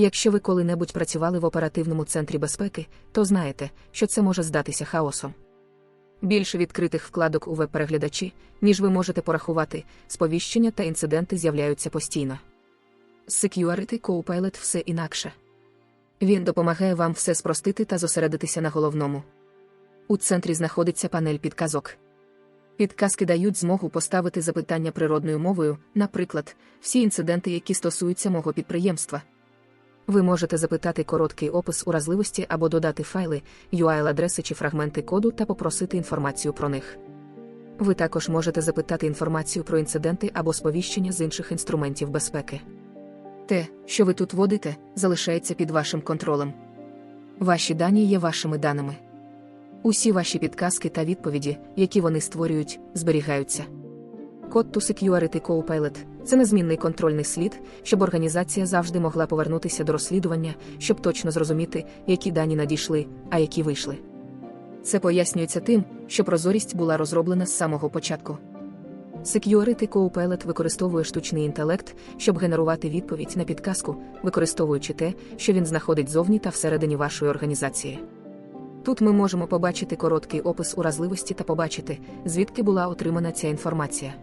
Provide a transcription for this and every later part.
Якщо ви коли-небудь працювали в оперативному центрі безпеки, то знаєте, що це може здатися хаосом. Більше відкритих вкладок у веб-переглядачі, ніж ви можете порахувати, сповіщення та інциденти з'являються постійно. Security Copilot все інакше. Він допомагає вам все спростити та зосередитися на головному. У центрі знаходиться панель підказок. Підказки дають змогу поставити запитання природною мовою, наприклад, всі інциденти, які стосуються мого підприємства. Ви можете запитати короткий опис уразливості або додати файли, URL-адреси чи фрагменти коду та попросити інформацію про них. Ви також можете запитати інформацію про інциденти або сповіщення з інших інструментів безпеки. Те, що ви тут вводите, залишається під вашим контролем. Ваші дані є вашими даними. Усі ваші підказки та відповіді, які вони створюють, зберігаються. Код to Security Copilot – це незмінний контрольний слід, щоб організація завжди могла повернутися до розслідування, щоб точно зрозуміти, які дані надійшли, а які вийшли. Це пояснюється тим, що прозорість була розроблена з самого початку. Security Copilot використовує штучний інтелект, щоб генерувати відповідь на підказку, використовуючи те, що він знаходить зовні та всередині вашої організації. Тут ми можемо побачити короткий опис уразливості та побачити, звідки була отримана ця інформація.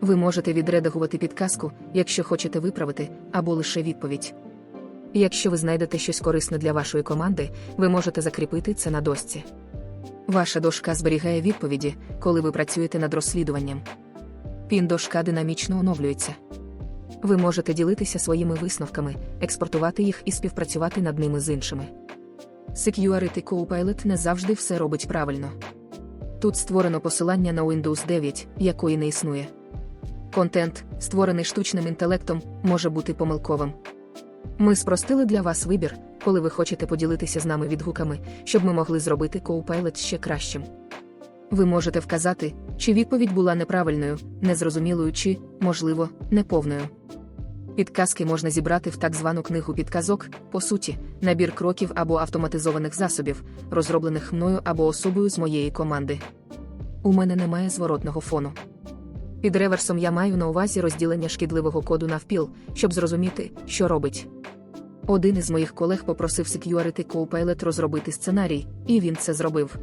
Ви можете відредагувати підказку, якщо хочете виправити, або лише відповідь. Якщо ви знайдете щось корисне для вашої команди, ви можете закріпити це на дошці. Ваша дошка зберігає відповіді, коли ви працюєте над розслідуванням. Пін дошка динамічно оновлюється. Ви можете ділитися своїми висновками, експортувати їх і співпрацювати над ними з іншими. Security Copilot не завжди все робить правильно. Тут створено посилання на Windows 9, якої не існує. Контент, створений штучним інтелектом, може бути помилковим. Ми спростили для вас вибір, коли ви хочете поділитися з нами відгуками, щоб ми могли зробити Copilot ще кращим. Ви можете вказати, чи відповідь була неправильною, незрозумілою чи, можливо, неповною. Підказки можна зібрати в так звану книгу підказок, по суті, набір кроків або автоматизованих засобів, розроблених мною або особою з моєї команди. У мене немає зворотного фону. Під реверсом я маю на увазі розділення шкідливого коду навпіл, щоб зрозуміти, що робить. Один із моїх колег попросив Security Copilot розробити сценарій, і він це зробив.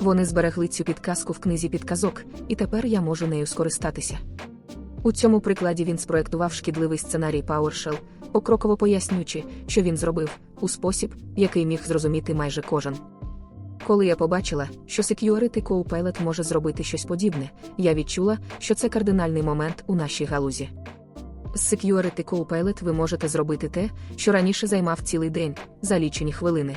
Вони зберегли цю підказку в книзі підказок, і тепер я можу нею скористатися. У цьому прикладі він спроектував шкідливий сценарій PowerShell, покроково пояснюючи, що він зробив, у спосіб, який міг зрозуміти майже кожен. Коли я побачила, що Security Copilot може зробити щось подібне, я відчула, що це кардинальний момент у нашій галузі. З Security Copilot ви можете зробити те, що раніше займав цілий день, за лічені хвилини.